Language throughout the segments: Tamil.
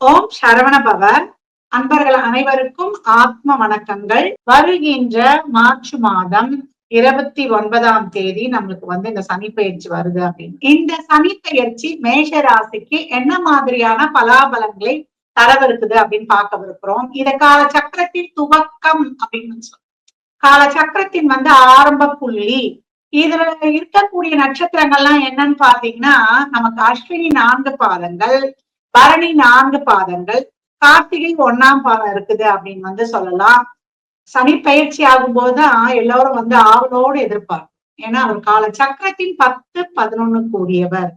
ஓம் சரவணபவர் அன்பர்கள் அனைவருக்கும் ஆத்ம வணக்கங்கள். வருகின்ற மார்ச் மாதம் இருபத்தி ஒன்பதாம் தேதி நம்மளுக்கு வந்து இந்த சனி பயிற்சி வருது அப்படின்னு. இந்த சனி பயிற்சி மேஷ ராசிக்கு என்ன மாதிரியான பலாபலங்களை தரவிருக்குது அப்படின்னு பார்க்கவிருக்கிறோம் இத கால சக்கரத்தின் துவக்கம் அப்படின்னு சொல்றோம். கால சக்கரத்தின் வந்து ஆரம்ப புள்ளி. இதுல இருக்கக்கூடிய நட்சத்திரங்கள்லாம் என்னன்னு பாத்தீங்கன்னா நமக்கு அஸ்வினி நான்கு பாதங்கள் பரணி நான்கு பாதங்கள். கார்த்திகை ஒன்னாம் பாதம் இருக்குது அப்படின்னு வந்து சொல்லலாம். சனி பயிற்சி ஆகும் போதுதான் எல்லாரும் வந்து ஆவலோடு எதிர்ப்பார் ஏன்னா அவர் கால சக்கரத்தின் பத்து பதினொன்னு கூடியவர்.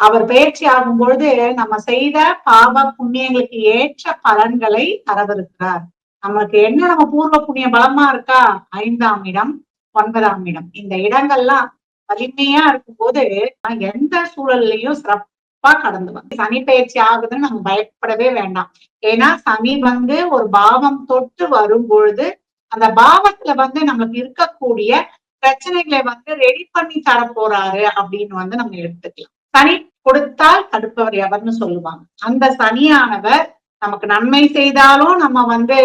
அவர் பயிற்சி ஆகும் பொழுது நம்ம செய்த பாவ புண்ணியங்களுக்கு ஏற்ற பலன்களை தரவிருக்கிறார். நமக்கு என்ன? நம்ம பூர்வ புண்ணிய பலமா இருக்கா? ஐந்தாம் இடம் ஒன்பதாம் இடம். இந்த இடங்கள்லாம் வலிமையா இருக்கும்போது எந்த சூழல்லையும் சிறப்பு கடந்து வந்து சனி பயிற்சி ஆகுதுன்னு நம்ம பயப்படவே வேண்டாம். ஏன்னா சனி வந்து ஒரு பாவம் தொட்டு வரும் பொழுது அந்த பாவத்துல வந்து நமக்கு இருக்கக்கூடிய பிரச்சனைகளை வந்து ரெடி பண்ணி தர போறாரு அப்படின்னு வந்து நம்ம எடுத்துக்கலாம். சனி கொடுத்தால் தடுப்பவர் எவர்னு சொல்லுவாங்க. அந்த சனியானவர் நமக்கு நன்மை செய்தாலும் நம்ம வந்து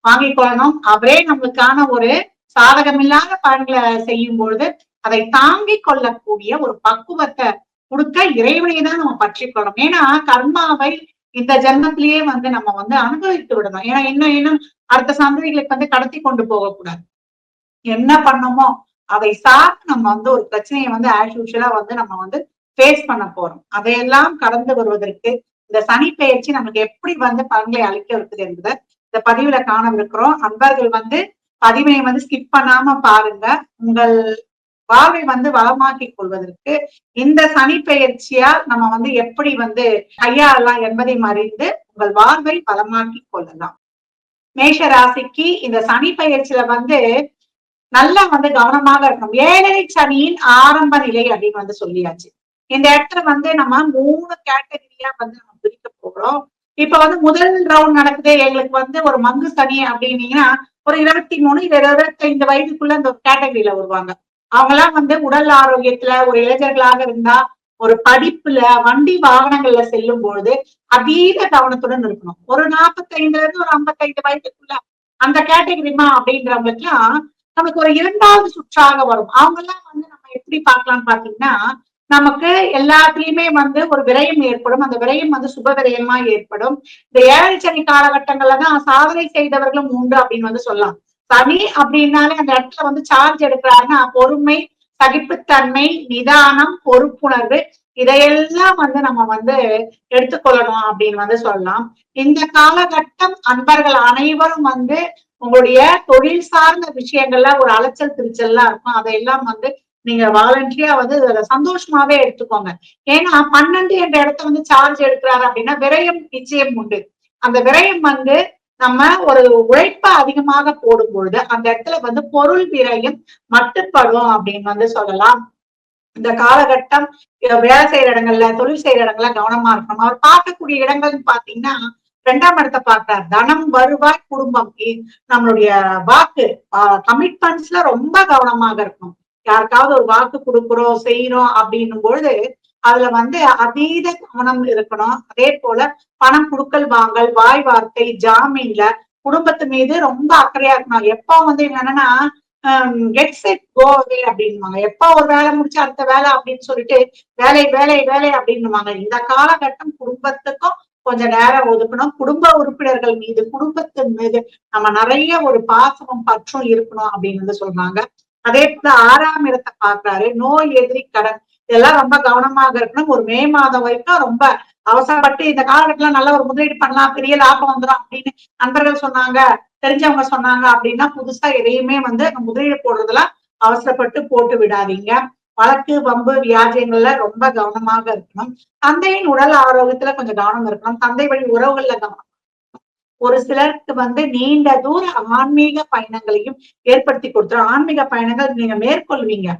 வாங்கி கொள்ளணும். அவரே நம்மளுக்கான ஒரு சாதகமில்லாத பலன்களை செய்யும் பொழுது அதை தாங்கி கொள்ளக்கூடிய ஒரு பக்குவத்தை கொடுக்க இறைவனையை தான் நம்ம பற்றி கொள்ளணும் ஏன்னா கர்மாவை இந்த ஜென்மத்திலேயே வந்து நம்ம வந்து அனுபவித்து விடணும். ஏன்னா இன்னும் இன்னும் அடுத்த சந்ததிகளுக்கு வந்து கடத்தி கொண்டு போகக்கூடாது. என்ன பண்ணமோ அதை சார்ந்து நம்ம வந்து ஒரு பிரச்சனையை வந்து ஆஸ் யூஷுவலா வந்து நம்ம வந்து ஃபேஸ் பண்ண போறோம். அதையெல்லாம் கடந்து வருவதற்கு இந்த சனி பயிற்சி நமக்கு எப்படி வந்து பலன்களை அளிக்க இருக்குது என்பதை இந்த பதிவுல காணவிருக்கிறோம். அன்பர்கள் வந்து பதிவினை வந்து ஸ்கிப் பண்ணாம பாருங்க. உங்கள் வாழ்வை வந்து வளமாக்கி கொள்வதற்கு இந்த சனி பெயர்ச்சியால் நம்ம வந்து எப்படி வந்து கையாளலாம் என்பதை அறிந்து உங்கள் வாழ்வை வளமாக்கி கொள்ளலாம். மேஷ ராசிக்கு இந்த சனி பயிற்சியில வந்து நல்லா வந்து கவனமாக இருக்கணும். ஏழரை சனியின் ஆரம்ப நிலை அப்படின்னு வந்து சொல்லியாச்சு. இந்த இடத்துல வந்து நம்ம மூணு கேட்டகரியா வந்து நம்ம பிரிக்க போகிறோம் இப்ப வந்து முதல் ரவுண்ட் நடக்குது. எங்களுக்கு வந்து ஒரு மங்கு சனி அப்படின்னீங்கன்னா ஒரு இருபத்தி மூணு இருபத்தி ஐந்து வயதுக்குள்ள அந்த கேட்டகரியில வருவாங்க. அவங்கெல்லாம் வந்து உடல் ஆரோக்கியத்துல ஒரு இளைஞர்களாக இருந்தா ஒரு படிப்புல வண்டி வாகனங்கள்ல செல்லும் பொழுது அதீத கவனத்துடன் இருக்கணும். ஒரு நாற்பத்தைந்துல இருந்து ஒரு ஐம்பத்தைந்து வயதுக்குள்ள அந்த கேட்டகரிமா அப்படின்றவங்களுக்குலாம் நமக்கு ஒரு இரண்டாவது சுற்றாக வரும். அவங்க எல்லாம் வந்து நம்ம எப்படி பார்க்கலாம்னு பாத்தீங்கன்னா நமக்கு எல்லாத்துலயுமே வந்து ஒரு விரயம் ஏற்படும். அந்த விரயம் வந்து சுப விரயமா ஏற்படும். இந்த ஏழை சனி காலகட்டங்கள்ல தான் சாதனை செய்தவர்களும் உண்டு அப்படின்னு வந்து சொல்லலாம். சனி அப்படின்னாலே அந்த இடத்துல வந்து சார்ஜ் எடுக்கிறாருன்னா பொறுமை சகிப்புத்தன்மை நிதானம் பொறுப்புணர்வு இதையெல்லாம் வந்து நம்ம வந்து எடுத்துக்கொள்ளணும் அப்படின்னு வந்து சொல்லலாம். இந்த காலகட்டம் அன்பர்கள் அனைவரும் வந்து உங்களுடைய தொழில் சார்ந்த விஷயங்கள்ல ஒரு அலைச்சல் திருச்சல்லாம் இருக்கும். அதையெல்லாம் வந்து நீங்க வாலண்டியா வந்து சந்தோஷமாவே எடுத்துக்கோங்க. ஏன்னா பன்னெண்டு என்ற இடத்த வந்து சார்ஜ் எடுக்கிறாரு அப்படின்னா விரயம் நிச்சயம் உண்டு. அந்த விரயம் வந்து நம்ம ஒரு உழைப்ப அதிகமாக போடும் பொழுது அந்த இடத்துல வந்து பொருள் விரையும் மட்டுப்படும் அப்படின்னு வந்து சொல்லலாம். இந்த காலகட்டம் வேலை செய்யற இடங்கள்ல தொழில் செய்யற இடங்கள்ல கவனமா இருக்கணும். அவர் பார்க்கக்கூடிய இடங்கள்னு பாத்தீங்கன்னா ரெண்டாம் இடத்தை பார்க்கிறார். தனம் வருவாய் குடும்பம். நம்மளுடைய வாக்கு கமிட்மெண்ட்ஸ்ல ரொம்ப கவனமாக இருக்கணும். யாருக்காவது ஒரு வாக்கு கொடுக்குறோம் செய்யறோம் அப்படின்னும் பொழுது அதுல வந்து அதீத கவனம் இருக்கணும். அதே போல பணம் குடுக்கல் வாங்கல் வாய் வார்த்தை ஜாமீன்ல குடும்பத்து மீது ரொம்ப அக்கறையா இருக்கணும். எப்ப வந்து என்னன்னா கெட் செட் கோவே அப்படின்வாங்க எப்ப ஒரு வேலை முடிச்சு அடுத்த வேலை அப்படின்னு சொல்லிட்டு வேலை வேலை வேலை அப்படின்வாங்க இந்த காலகட்டம் குடும்பத்துக்கும் கொஞ்சம் நேரம் ஒதுக்கணும். குடும்ப உறுப்பினர்கள் மீது குடும்பத்தின் மீது நம்ம நிறைய ஒரு பாசமும் பற்றும் இருக்கணும் அப்படின்னு சொல்றாங்க. அதே போல ஆறாம் இடத்தை பாக்குறாரு நோய் எதிரி கடன். இதெல்லாம் ரொம்ப கவனமாக இருக்கணும். ஒரு மே மாதம் வரைக்கும் ரொம்ப அவசரப்பட்டு இந்த காலகட்டத்துல நல்ல ஒரு முதலீடு பண்ணலாம் பெரிய லாபம் வந்துடும் அப்படின்னு நண்பர்கள் சொன்னாங்க தெரிஞ்சவங்க சொன்னாங்க அப்படின்னா புதுசா எதையுமே வந்து முதலீடு போடுறதுல அவசரப்பட்டு போட்டு விடாதீங்க. வழக்கு வம்பு வியாஜியங்கள்ல ரொம்ப கவனமாக இருக்கணும். தந்தையின் உடல் ஆரோக்கியத்துல கொஞ்சம் கவனம் இருக்கணும். தந்தை வழி உறவுகள்ல கவனம் ஒரு சிலருக்கு வந்து நீண்ட தூர ஆன்மீக பயணங்களையும் ஏற்படுத்தி கொடுத்துரும். ஆன்மீக பயணங்கள் நீங்க மேற்கொள்வீங்க.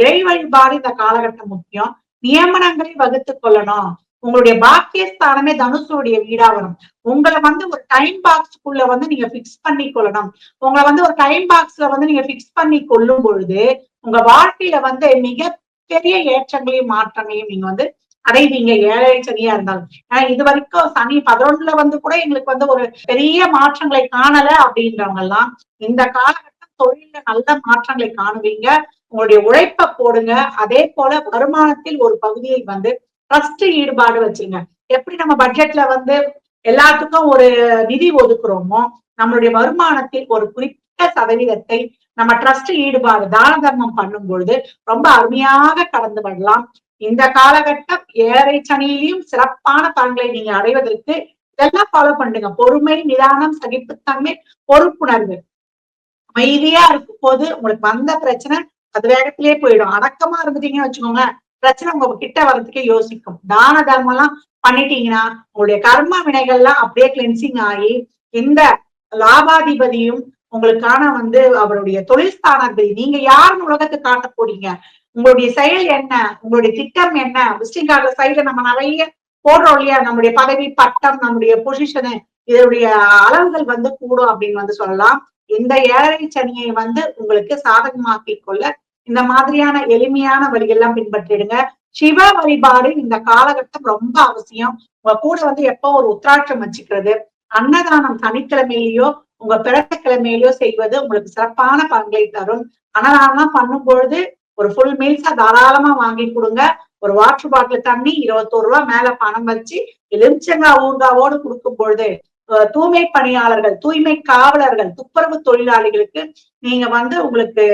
இறை வழிபாடு இந்த காலகட்டம் முக்கியம். நியமனங்களை வகுத்து கொள்ளணும். உங்களுடைய பாக்கியஸ்தானமே தனுசுடைய வீடா வரும். உங்களை வந்து ஒரு டைம் பாக்ஸ்க்குள்ள வந்து நீங்க பிக்ஸ் பண்ணி கொள்ளணும். உங்களை வந்து ஒரு டைம் பாக்ஸ்ல வந்து நீங்க பிக்ஸ் பண்ணி கொள்ளும் பொழுது உங்க வாழ்க்கையில வந்து மிக பெரிய ஏற்றங்களையும் மாற்றங்களையும் நீங்க வந்து அடைவீங்க ஏழை சனியா இருந்தாலும். ஏன்னா இது வரைக்கும் சனி பதினொன்றுல வந்து கூட எங்களுக்கு வந்து ஒரு பெரிய மாற்றங்களை காணல அப்படின்றவங்க எல்லாம் இந்த காலகட்டம் தொழில நல்ல மாற்றங்களை காணுவீங்க. உங்களுடைய உழைப்ப போடுங்க. அதே போல வருமானத்தில் ஒரு பகுதியை வந்து ட்ரஸ்ட் ஈடுபாடு வச்சுங்க எப்படி நம்ம பட்ஜெட்ல வந்து எல்லாத்துக்கும் ஒரு நிதி ஒதுக்குறோமோ நம்மளுடைய வருமானத்தில் ஒரு குறிப்பிட்ட சதவீதத்தை நம்ம ட்ரஸ்ட் ஈடுபாடு தான தர்மம் பண்ணும் பொழுது ரொம்ப அருமையாக கடந்து வரலாம். இந்த காலகட்டம் ஏழரை சனியிலையும் சிறப்பான பலன்களை நீங்க அடைவதற்கு இதெல்லாம் ஃபாலோ பண்ணுங்க. பொறுமை நிதானம் சகிப்புத்தன்மை பொறுப்புணர்வு. அமைதியா இருக்கும் போது உங்களுக்கு வந்த பிரச்சனை அது வேகத்திலே போயிடும். அடக்கமா இருந்துட்டீங்கன்னு வச்சுக்கோங்களேன் பிரச்சனை உங்க கிட்ட வர்றதுக்கே யோசிக்கும். தான தர்மம் எல்லாம் பண்ணிட்டீங்கன்னா உங்களுடைய கர்ம வினைகள்லாம் அப்படியே கிளென்சிங் ஆகி இந்த லாபாதிபதியும் உங்களுக்கான வந்து அவருடைய தொழில் ஸ்தானாதிபதி நீங்க யாருன்னு உலகத்துக்கு காட்ட போறீங்க. உங்களுடைய செயல் என்ன? உங்களுடைய திட்டம் என்ன? விசிட்டிங் கார்டு சைடுல நம்ம நிறைய போடுறோம் இல்லையா? நம்முடைய பதவி பட்டம் நம்முடைய பொசிஷனு இதனுடைய அளவுகள் வந்து கூடும் அப்படின்னு வந்து சொல்லலாம். இந்த ஏழரை சனியை வந்து உங்களுக்கு சாதகமாக்கி கொள்ள இந்த மாதிரியான எளிமையான வழிகள்லாம் பின்பற்றிடுங்க. சிவ வழிபாடு இந்த காலகட்டம் ரொம்ப அவசியம். உங்க கூட வந்து எப்போ ஒரு உத்ராட்சம் வச்சுக்கிறது அன்னதானம் சனிக்கிழமையிலயோ உங்க பிறந்த கிழமையிலயோ செய்வது உங்களுக்கு சிறப்பான பங்களை தரும். அன்னதானம் பண்ணும் பொழுது ஒரு ஃபுல் மீல்ஸா தாராளமா வாங்கி கொடுங்க. ஒரு வாட்டர் பாட்டில் தண்ணி இருபத்தோரு ரூபா மேல பணம் வச்சு எலுமிச்சங்கா ஊர்காவோடு கொடுக்கும் பொழுது தூய்மை பணியாளர்கள் தூய்மை காவலர்கள் துப்புரவு தொழிலாளிகளுக்கு நீங்க வந்து உங்களுக்கு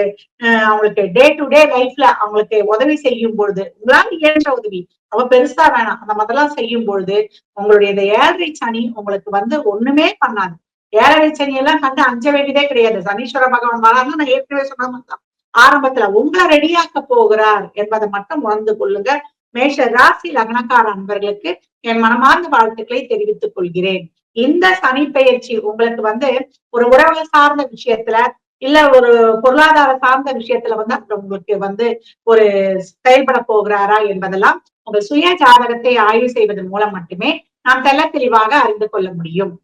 அவங்களுக்கு டே டு டே லைஃப்ல அவங்களுக்கு உதவி செய்யும் பொழுது உங்களால் இயன்ற உதவி அவ பெருசா வேணாம். அந்த மாதிரிலாம் செய்யும் பொழுது உங்களுடைய இந்த ஏழரை சனி உங்களுக்கு வந்து ஒண்ணுமே பண்ணாது. ஏழரை சனி எல்லாம் கண்டு அஞ்ச வேண்டியதே கிடையாது. சனீஸ்வர பகவான் வராங்க நான் ஏற்கனவே சொன்ன மாதிரி ஆரம்பத்துல உங்களை ரெடியாக்க போகிறார் என்பதை மட்டும் உணர்ந்து கொள்ளுங்க. மேஷ ராசி லக்னக்கார அன்பர்களுக்கு என் மனமார்ந்த வாழ்த்துக்களை தெரிவித்துக் கொள்கிறேன். இந்த சனி பெயர்ச்சி உங்களுக்கு வந்து ஒரு உறவு சார்ந்த விஷயத்துல இல்ல ஒரு பொருளாதார சார்ந்த விஷயத்துல வந்து அப்புறம் உங்களுக்கு வந்து ஒரு செயல்பட போகிறாரா என்பதெல்லாம் உங்கள் சுய ஜாதகத்தை ஆய்வு செய்வதன் மூலம் மட்டுமே நாம் தெல்ல தெளிவாக அறிந்து கொள்ள முடியும்.